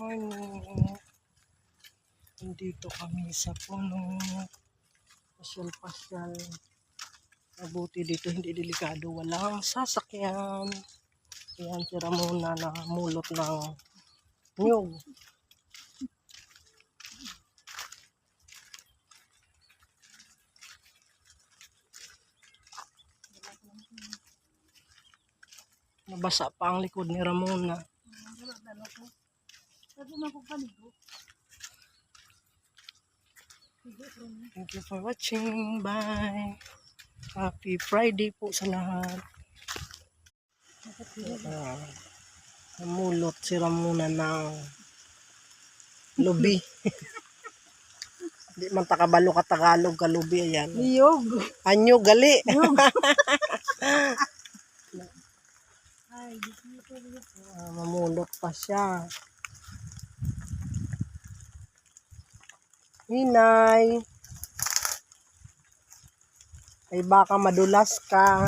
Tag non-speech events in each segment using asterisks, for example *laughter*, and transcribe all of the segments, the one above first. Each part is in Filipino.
morning. Nandito kami sa puno. Pasyal-pasyal. Mabuti dito, hindi delikado. Walang sasakyan. Ayan, si Ramona na mulot ng nyug. Nabasa pa ang likod ni Ramona. Thank you for watching. Bye. Happy Friday po sa lahat. Uh, namulot si Ramona ng lubi. *laughs* Di man takabalo ka Tagalog ka lubi. Ayan. Niyog. Anyo gali. *laughs* Ay, dito Ah, mamulot pa siya. Hinay. Ay baka madulas ka.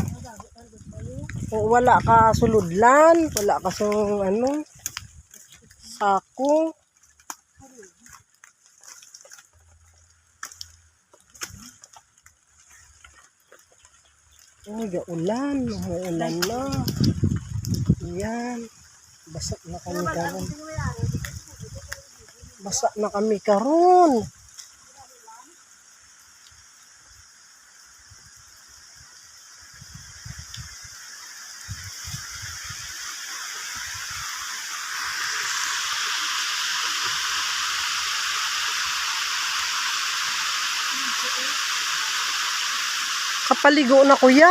O wala ka suludlan, wala ka sa ano, sako. Ay, ulan, umuulan na. Yan. Basa na kami karon. Basa na kami karon. Kapaligo na kuya.